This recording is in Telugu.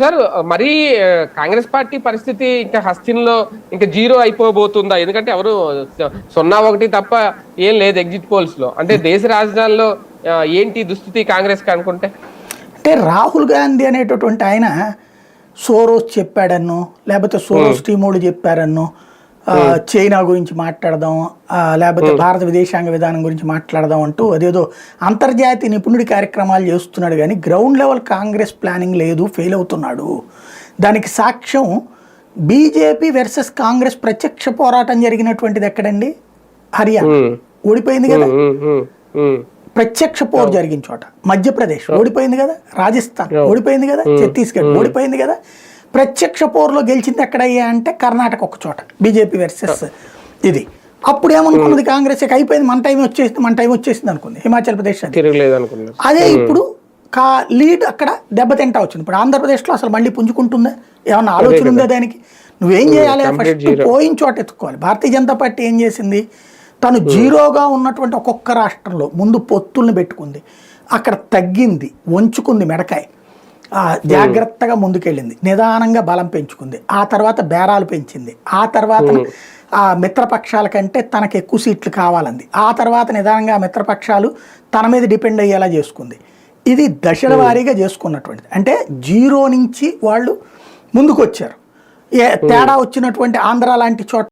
సార్ మరీ కాంగ్రెస్ పార్టీ పరిస్థితి ఇంకా హస్తిన్లో ఇంకా జీరో అయిపోబోతుందా? ఎందుకంటే ఎవరు సున్నా ఒకటి తప్ప ఏం లేదు ఎగ్జిట్ పోల్స్లో అంటే దేశ రాజధానిలో ఏంటి దుస్థితి కాంగ్రెస్కి అనుకుంటే? అంటే రాహుల్ గాంధీ అనేటటువంటి ఆయన సోరోస్ చెప్పాడన్నో లేకపోతే సోరోస్ టీమోడు చెప్పారన్నో చైనా గురించి మాట్లాడదాం లేకపోతే భారత విదేశాంగ విధానం గురించి మాట్లాడదాం అంటూ అదేదో అంతర్జాతీయ నిపుణుడి కార్యక్రమాలు చేస్తున్నాడు కానీ గ్రౌండ్ లెవెల్ కాంగ్రెస్ ప్లానింగ్ లేదు ఫెయిల్ అవుతున్నాడు. దానికి సాక్ష్యం బీజేపీ వర్సెస్ కాంగ్రెస్ ప్రత్యక్ష పోరాటం జరిగినటువంటిది ఎక్కడండి? హర్యానా. ఓడిపోయింది కదా? ప్రత్యక్ష పోరు జరిగిన చోట. మధ్యప్రదేశ్ ఓడిపోయింది కదా? రాజస్థాన్ ఓడిపోయింది కదా? ఛత్తీస్గఢ్ ఓడిపోయింది కదా? ప్రత్యక్ష పోరులో గెలిచింది ఎక్కడయ్యా అంటే కర్ణాటక ఒక చోట బీజేపీ వర్సెస్ ఇది. అప్పుడు ఏమనుకున్నది? కాంగ్రెస్ అయిపోయింది మన టైం వచ్చేసింది మన టైం వచ్చేసింది అనుకుంది హిమాచల్ ప్రదేశ్ అది. ఇప్పుడు కా లీడ్ అక్కడ దెబ్బతింటా వచ్చింది. ఇప్పుడు ఆంధ్రప్రదేశ్లో అసలు మళ్ళీ పుంజుకుంటుందా? ఏమన్నా ఆలోచన ఉందా దానికి? నువ్వేం చేయాలి? ఫస్ట్ పోయిన చోట ఎత్తుకోవాలి. భారతీయ జనతా పార్టీ ఏం చేసింది? తను జీరోగా ఉన్నటువంటి ఒక్కొక్క రాష్ట్రంలో ముందు పొత్తుల్ని పెట్టుకుంది. అక్కడ తగ్గింది వంచుకుంది మెడకాయ. జాగ్రత్తగా ముందుకెళ్ళింది. నిదానంగా బలం పెంచుకుంది. ఆ తర్వాత బేరాలు పెంచింది. ఆ తర్వాత ఆ మిత్రపక్షాల కంటే తనకు ఎక్కువ సీట్లు కావాలంది. ఆ తర్వాత నిదానంగా ఆ మిత్రపక్షాలు తన మీద డిపెండ్ అయ్యేలా చేసుకుంది. ఇది దశల వారీగా చేసుకున్నటువంటిది. అంటే జీరో నుంచి వాళ్ళు ముందుకు వచ్చారు ఏ తేడా వచ్చినటువంటి ఆంధ్ర లాంటి చోట